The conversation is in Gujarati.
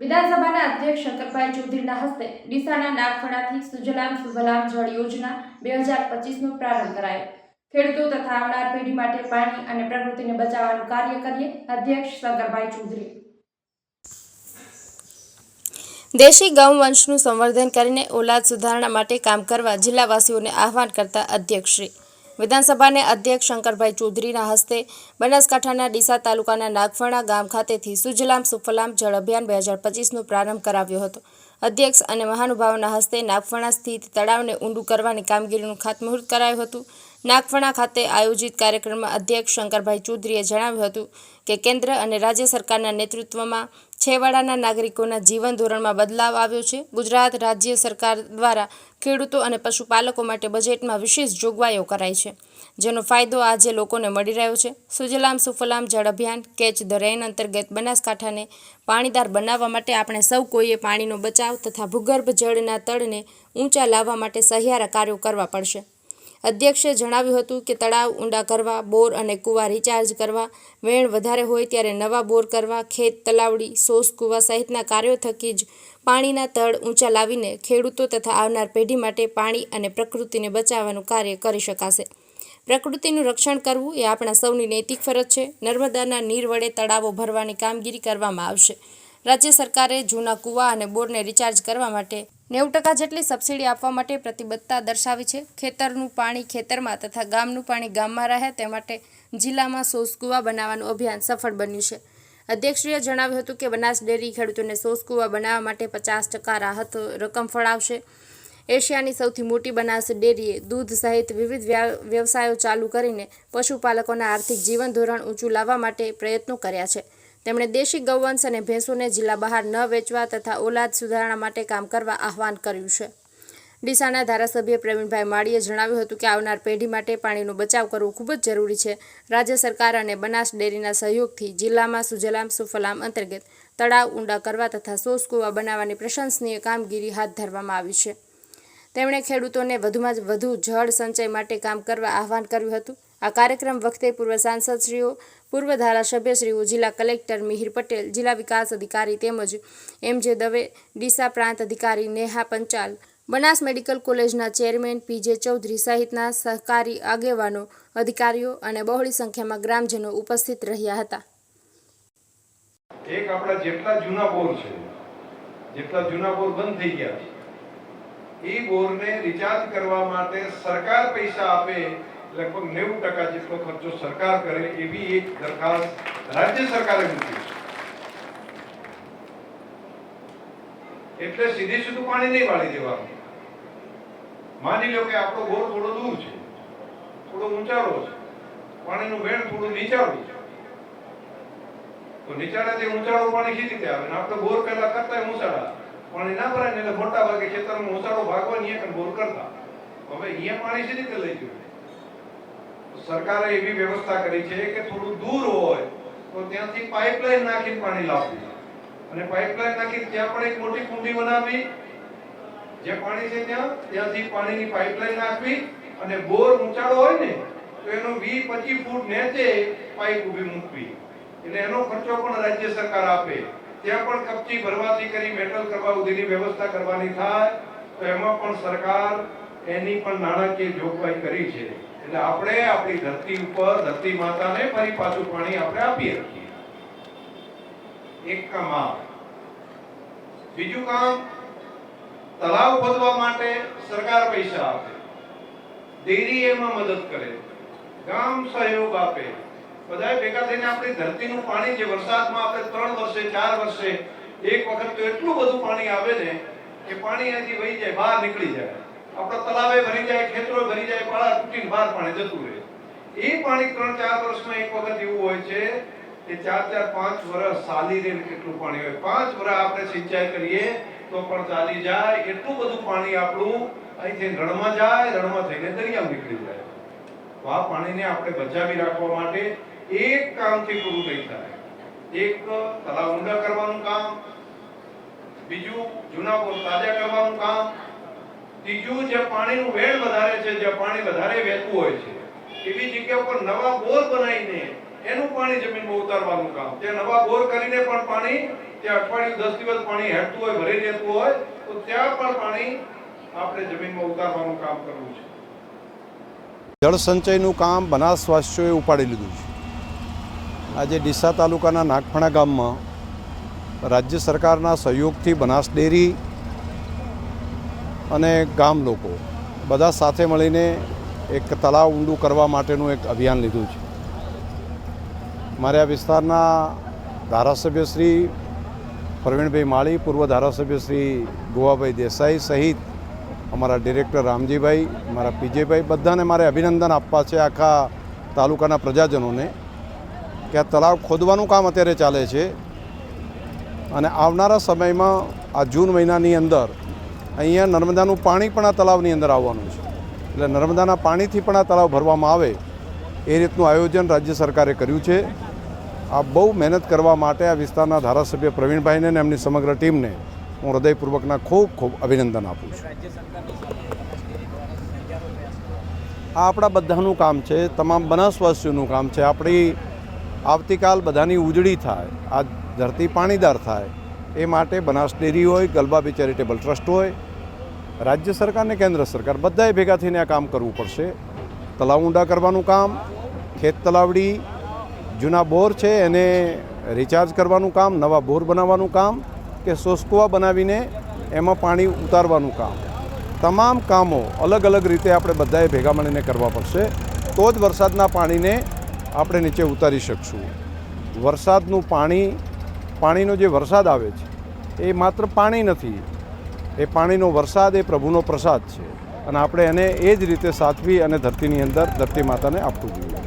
વિધાનસભાના અધ્યક્ષ શંકરભાઈ ચૌધરીના હસ્તે ડીસાના નાગફળાથી સુજલામ સુફલામ જળ યોજના બે હજાર પચીસનો પ્રારંભ કરાયો. ખેડૂતો તથા આવનાર પેઢી માટે પાણી અને પ્રકૃતિને બચાવવાનું કાર્ય કરીએ, અધ્યક્ષ શંકરભાઈ ચૌધરી. દેશી ગૌવંશનું સંવર્ધન કરીને ઓલાદ સુધારણા માટે કામ કરવા જિલ્લાવાસીઓને આહવાન કરતા અધ્યક્ષશ્રી. વિધાનસભાને અધ્યક્ષ શંકરભાઈ ચૌધરીના હસ્તે બનાસકાંઠાના ડીસા તાલુકાના નાગફણા ગામ ખાતેથી સુજલામ સુફલામ જળ અભિયાન બે હજાર પચીસનો પ્રારંભ કરાવ્યો હતો. અધ્યક્ષ અને મહાનુભાવોના હસ્તે નાગફણા સ્થિત તળાવને ઊંડું કરવાની કામગીરીનું ખાતમુહૂર્ત કરાયું હતું. નાગફણા ખાતે આયોજિત કાર્યક્રમમાં અધ્યક્ષ શંકરભાઈ ચૌધરીએ જણાવ્યું હતું કે કેન્દ્ર અને રાજ્ય સરકારના નેતૃત્વમાં છેવાડાના નાગરિકોના જીવન ધોરણમાં બદલાવ આવ્યો છે. ગુજરાત રાજ્ય સરકાર દ્વારા ખેડૂતો અને પશુપાલકો માટે બજેટમાં વિશેષ જોગવાઈઓ કરાઈ છે, જેનો ફાયદો આજે લોકોને મળી રહ્યો છે. સુજલામ સુફલામ જળ અભિયાન, કેચ ધ રેન અંતર્ગત બનાસકાંઠાને પાણીદાર બનાવવા માટે આપણે સૌ કોઈએ પાણીનો બચાવ તથા ભૂગર્ભ જળના તળને ઊંચા લાવવા માટે સહિયારા કાર્યો કરવા પડશે. અધ્યક્ષે જણાવ્યું હતું કે તળાવ ઊંડા કરવા, બોર અને કૂવા રિચાર્જ કરવા, વેણ વધારે હોય ત્યારે નવા બોર કરવા, ખેત તલાવડી, સોસ કૂવા સહિતના કાર્યો થકી જ પાણીના તળ ઊંચા લાવીને ખેડૂતો તથા આવનાર પેઢી માટે પાણી અને પ્રકૃતિને બચાવવાનું કાર્ય કરી શકાશે. પ્રકૃતિનું રક્ષણ કરવું એ આપણા સૌની નૈતિક ફરજ છે. નર્મદાના નીર વડે તળાવો ભરવાની કામગીરી કરવામાં આવશે. રાજ્ય સરકારે જૂના કૂવા અને બોરને રિચાર્જ કરવા માટે નેવું ટકા જેટલી સબસિડી આપવા માટે પ્રતિબદ્ધતા દર્શાવી છે. ખેતરનું પાણી ખેતરમાં તથા ગામનું પાણી ગામમાં રહે તે માટે જિલ્લામાં સોસકુવા બનાવવાનું અભિયાન સફળ બન્યું છે. અધ્યક્ષશ્રીએ જણાવ્યું હતું કે બનાસ ડેરી ખેડૂતોને સોસકુવા બનાવવા માટે પચાસ ટકા રાહત રકમ ફળાવશે. એશિયાની સૌથી મોટી બનાસ ડેરીએ દૂધ સહિત વિવિધ વ્યા- વ્યવસાયો ચાલુ કરીને પશુપાલકોના આર્થિક જીવન ધોરણ ઊંચું લાવવા માટે પ્રયત્નો કર્યા છે. તેમણે દેશી ગૌવંશ અને ભેંસોને જિલ્લા બહાર ન વેચવા તથા ઓલાદ સુધારણા માટે કામ કરવા આહવાન કર્યું છે. ડીસાના ધારાસભ્ય પ્રવીણભાઈ માળીએ જણાવ્યું હતું કે આવનાર પેઢી માટે પાણીનો બચાવ કરવો ખૂબ જ જરૂરી છે. રાજ્ય સરકાર અને બનાસ ડેરીના સહયોગથી જિલ્લામાં સુજલામ સુફલામ અંતર્ગત તળાવ ઊંડા કરવા તથા સોસ કૂવા બનાવવાની પ્રશંસનીય કામગીરી હાથ ધરવામાં આવી છે. તેમણે ખેડૂતોને વધુમાં વધુ જળ સંચય માટે કામ કરવા આહવાન કર્યું હતું. આ કાર્યક્રમ વખતે પૂર્વ સાંસદશ્રીઓ, પૂર્વ ધારાસભ્યશ્રીઓ, જિલ્લા કલેક્ટર મિહિર પટેલ, જિલ્લા વિકાસ અધિકારી તેમજ એમ જે દવે, ડીસા પ્રાંત અધિકારી નેહા પંચાલ, બનાસ મેડિકલ કોલેજના ચેરમેન પીજે ચૌધરી સહિતના સહકારી આગેવાનો, અધિકારીઓ અને બહોળી સંખ્યામાં ગ્રામજનો ઉપસ્થિત રહ્યા હતા. એક આપણા જેટલા જૂના બોર છે, જેટલા જૂના બોર બંધ થઈ ગયા છે, એ બોરને રિચાર્જ કરવા માટે સરકાર પૈસા આપે લગભગ નેવું ટકા જેટલો ખર્ચો સરકાર કરે એવી એક દરખાસ્ત રાજ્ય સરકારે મૂકી છે. એટલે સીધી સીધું પાણી નહીં વાળી દેવાનું. માની લો કે આપણો બોર થોડો દૂર છે, થોડો ઊંચારો છે, પાણીનું વેણ થોડું નીચાળું છે. તો નીચાણેથી ઊંચાળું પાણી શી રીતે આવે? આપણે બોર પહેલા કરતા ઊંચાળા પાણી ના ભરાય ને એટલે મોટા ભાગે ખેતરમાં ઊંચાળો ભાગવા ને અહીંયા બોર કરતા. હવે અહીંયા પાણી શી રીતે લઈ ગયું? સરકારે એવી વ્યવસ્થા કરી છે કે થોડું દૂર હોય તો ત્યાંથી પાઇપલાઇન નાખીને પાણી લાવવું. અને પાઇપલાઇન નાખી ત્યાં પણ એક મોટી કુંડી બનાવી, જે પાણી છે ત્યાં, ત્યાંથી પાણીની પાઇપલાઇન નાખવી અને બોર ઊંચાડો હોય ને, તો એનો 20 25 ફૂટ નેચે પાઇપ ઊભી મૂકવી. એટલે એનો ખર્ચો પણ રાજ્ય સરકાર આપે. ત્યાં પણ કપચી ભરવાથી કરી મેટલ કરવા સુધીની વ્યવસ્થા કરવાની થાય. તો એમાં પણ સરકાર એની પણ નાણાકીય જોગવાઈ કરી છે. એટલે આપણે આપણી ધરતી ઉપર, ધરતી માતાને ફરી પાછું પાણી આપણે આપી શકીએ. એક કામ આ બીજું કામ, તળાવ ખોદવા માટે સરકાર પૈસા આપે. ડેરી એમાં મદદ કરે. ગામ સહયોગ આપે. બધા ભેગા થઈને આપણી ધરતીનું પાણી જે વરસાદમાં આપણે ત્રણ વર્ષે, ચાર વર્ષે, એક વખત તો એટલું બધું પાણી આવે ને, કે પાણી અહીંથી વહી જાય, બહાર નીકળી જાય. આપણા તળાવે ભરી જાય, ખેતરો ભરી જાય, પાળા તૂટીને બહાર પાણી જતું રહે. એ પાણી ત્રણ ચાર વર્ષમાં એક વખત એવું હોય છે કે ચાર ચાર પાંચ વર્ષ સાલી રહે કેટલું પાણી હોય. પાંચ વર્ષ આપણે સિંચાઈ કરીએ તો પણ ચાલી જાય. એટલું બધું પાણી આપણું અહીંથી રણમાં જાય, રણમાં થઈને દરિયામાં નીકળી જાય. તો આ પાણીને આપણે બચાવી રાખવા માટે એક કામથી પૂરું નહીં થાય. એક તળાવ ઊંડા કરવાનું કામ, બીજું જૂના બોર તાજા કરવાનું કામ ત્રીજું જે પાણીનું વેણ વધારે છે, જે પાણી વધારે વહેતું હોય છે, એવી જગ્યા પર નવા બોર બનાવીને એનું પાણી જમીનમાં ઉતારવાનું કામ. તે નવા બોર કરીને પણ પાણી ત્યાં અઠવાડિયું દસ દિવસ પાણી હેઠતું હોય, ભરી રહેતું હોય, તો ત્યાં પણ પાણી આપણે જમીનમાં ઉતારવાનું કામ કરવું છે. જળ સંચયનું કામ બનાસ ઉપાડી લીધું છે. આજે ડીસા તાલુકાના નાગફણા ગામમાં રાજ્ય સરકારના સહયોગથી બનાસ ડેરી અને ગામ લોકો બધા સાથે મળીને એક તળાવ ઊંડું કરવા માટેનું એક અભિયાન લીધું છે. મારે આ વિસ્તારના ધારાસભ્ય શ્રી પ્રવીણભાઈ માળી, પૂર્વ ધારાસભ્ય શ્રી ગોવાભાઈ દેસાઈ સહિત અમારા ડિરેક્ટર રામજીભાઈ, મારા પીજેભાઈ બધાને મારે અભિનંદન આપવા છે આખા તાલુકાના પ્રજાજનોને કે આ તળાવ ખોદવાનું કામ અત્યારે ચાલે છે. અને આવનારા સમયમાં આ જૂન મહિનાની અંદર અહીંયા નર્મદાનું પાણી પણ આ તળાવની અંદર આવવાનું છે. એટલે નર્મદાના પાણીથી પણ આ તળાવ ભરવામાં આવે એ રીતનું આયોજન રાજ્ય સરકારે કર્યું છે. આ બહુ મહેનત કરવા માટે આ વિસ્તારના ધારાસભ્ય પ્રવીણભાઈને અને એમની સમગ્ર ટીમને હું હૃદયપૂર્વકના ખૂબ ખૂબ અભિનંદન આપું છું. આ આપણા બધાનું કામ છે, તમામ બનાસવાસીઓનું કામ છે. આપણી આવતીકાલ બધાની ઉજળી થાય, આ ધરતી પાણીદાર થાય એ માટે બનાસ ડેરી હોય, ગલબાબી ચેરિટેબલ ટ્રસ્ટ હોય, રાજ્ય સરકાર ને કેન્દ્ર સરકાર બધાએ ભેગા થઈને આ કામ કરવું પડશે. તળાવ ઊંડા કરવાનું કામ, ખેત તલાવડી, જૂના બોર છે એને રિચાર્જ કરવાનું કામ, નવા બોર બનાવવાનું કામ કે સોસકુવા બનાવીને એમાં પાણી ઉતારવાનું કામ. તમામ કામો અલગ અલગ રીતે આપણે બધાએ ભેગા મળીને કરવા પડશે. તો જ વરસાદના પાણીને આપણે નીચે ઉતારી શકશું. વરસાદનું પાણી, પાણીનો જે વરસાદ આવે છે એ માત્ર પાણી નથી, એ પાણીનો વરસાદ, એ પ્રભુનો પ્રસાદ છે. અને આપણે એને એ જ રીતે સાચવી અને ધરતીની અંદર ધરતી માતાને આપવું જોઈએ.